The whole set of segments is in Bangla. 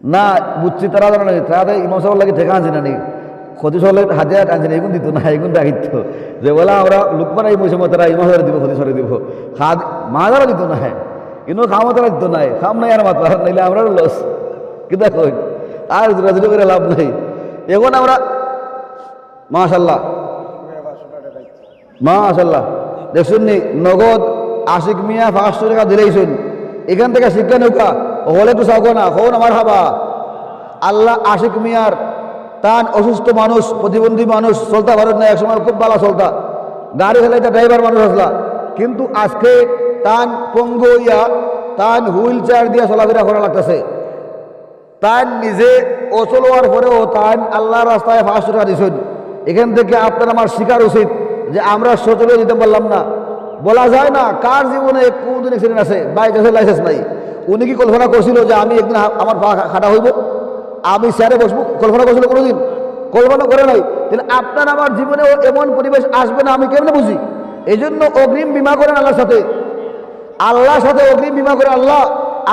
না, বুঝছি তারা জানা নেই তারা ইমাম সাহেব লাগে ঠেকা আনছে না ক্ষতি সরলে হাতে হাত আনছে না এগুন দিত না এগুন ডাকিত যে বলা আমরা লুকমান এই মৌসুমে তারা ইমাম সাহেব দিব, ক্ষতি সরে দিব। খাদ, মা দ্বারা দিত না কিন্তু খামো তারা দিত নাই খাম নাই আর মাত্র নাইলে আমরা লস। কি দেখো, আর জোরাজুরি করে লাভ নেই। এখন আমরা, মাশাল্লাহ। মাশাল্লাহ। দেখছুন নি, নগদ আশিক মিয়া পাঁচশো টাকা দিলেইছুন। এখান থেকে শিক্ষা নৌকা হলে তো চাও না হন আমার হাবা আল্লাহ আশিক মিয়ার তান অসুস্থ মানুষ, প্রতিবন্ধী মানুষ, চলতা পারেন না একসময় খুব ভালো চলতা। গাড়ি ফেলাইতে ড্রাইভার মানুষ আসলা। কিন্তু আজকে তান পঙ্গ ইয়া তান হুইল চেয়ার দিয়ে চলাফেরা করা লাগতেছে। তান নিজে অচল হওয়ার পরেও তান আল্লাহ রাস্তায় পাঁচশো টাকা দিয়েছেন এখান থেকে আপনার আমার শিকার উচিত যে আমরা সচলে দিতে পারলাম না। বলা যায় না, কার জীবনে কোনদিন অ্যাক্সিডেন্ট আছে? বাইক আছে লাইসেন্স নাই। উনি কি কল্পনা করছিল যে আমি একদিন আমার পা খাটা হইব? আমি স্যারে বসবো? কল্পনা করছিল কোনোদিন? কল্পনা করে নাই। তাহলে আপনার আমার জীবনে জীবনেও এমন পরিবেশ আসবে না, আমি কেমনে বুঝি? এই জন্য অগ্রিম বিমা করেন আল্লাহর সাথে। আল্লাহর সাথে অগ্রিম বিমা করে আল্লাহ।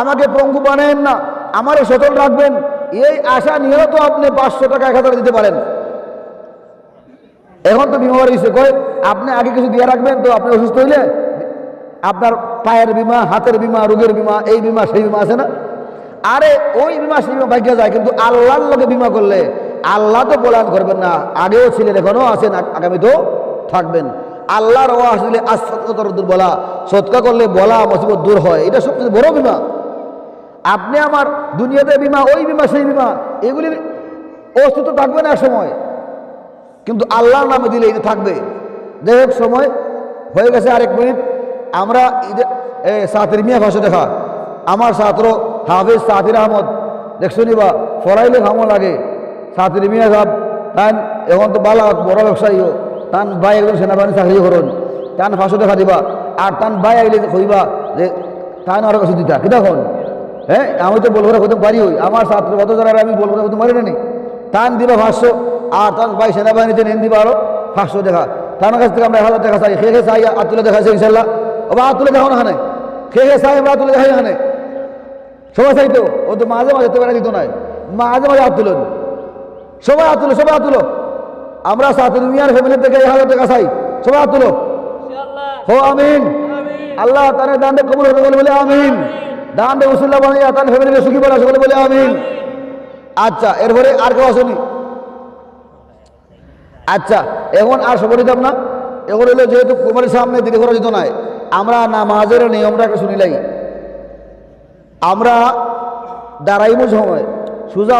আমাকে পঙ্গু বানায়েন না, আমারও সচল রাখবেন। এই আশা নিয়েও তো আপনি পাঁচশো টাকা এক হাজার দিতে পারেন। এখন তো বিমা রয়েছে কয় আপনি আগে কিছু দিয়ে রাখবেন তো আপনি অসুস্থ হইলে আপনার পায়ের বিমা, হাতের বিমা, রোগের বিমা, এই বিমা, সেই বিমা আছে না? আরে ওই বিমা, সেই বিমা ভাগ্য যায়, কিন্তু আল্লাহর লোকে বিমা করলে আল্লাহ তো পলায়ন করবেন না। আগেও ছিলেন এখনও আছেন, আগ- আগামীতেও থাকবেন। আল্লাহর ও আসলে আস্তার দূর বলা সৎকা করলে বলা মুসিবত দূর হয়। এটা সবচেয়ে বড় বিমা। আপনি আমার দুনিয়াতে বিমা, ওই বিমা, সেই বিমা, এগুলি অস্তিত্ব থাকবে না সময়। কিন্তু আল্লাহর নামে দিলে এটা থাকবে। যাই হোক, সময় হয়ে গেছে আরেক মিনিট। আমরা সাতির মিয়া ভাষা দেখা। আমার ছাত্র হাফিজ সাতির আহমদ দেখছ বা? ফরাইলে খামো লাগে। সাতির মিয়া সাহেব, তান, এখন তো বালা বড় ব্যবসায়ীও তান ভাই একজন সেনাবাহিনী চাকরি করুন। তান ফাঁসো দেখা দিবা। আর তান ভাই আইলে কইবা যে, তান আরও কাছে দিতা। কি দেখুন? হ্যাঁ আমি তো বলব না পারি ওই। আমার ছাত্র কত যারা আমি বলব না হতে পারি না নি? টান দিবা পাঁচশো আর তার ভাই সেনাবাহিনীতে নেন দিবা আরও পাঁচশো দেখা। তার কাছ থেকে আমরা এক হাজার টাকা চাই। খেয়ে খেয়ে চাই? আর তুলে দেখাইছে ইনশাল্লাহ ও বা তুলে না এখানে। খেয়ে খেয়ে চাই আমরা তুলে দেখাই এখানে? সবাই চাইতো? ও তো মাঝে মাঝে তো বেড়া দিত নাই। মাঝে মাঝে হাত তুলুন সবাই হাত তুলো সবাই হাত তুলো আমরা সাথে মিয়ার ফ্যামিলি থেকে এক হাজার টাকা চাই। সবাই হাত তুলো হো আমিন। আল্লাহ তানে দান্ডে কবুল হতে বলে বলে আমিন। দান্ডে উসুল্লাহ বানাইয়া তার ফ্যামিলিকে সুখী বলা সকলে বলে আমিন। আচ্ছা এরপরে আর কেউ আসেনি? আচ্ছা এখন আর সবর দিতাম না। এখন হলো যেহেতু কুমারের সামনে দিদি করা যেত নাই, আমরা নামাজের নিয়মটা একটা শুনিলাই আমরা দাঁড়াইব সময়, সোজা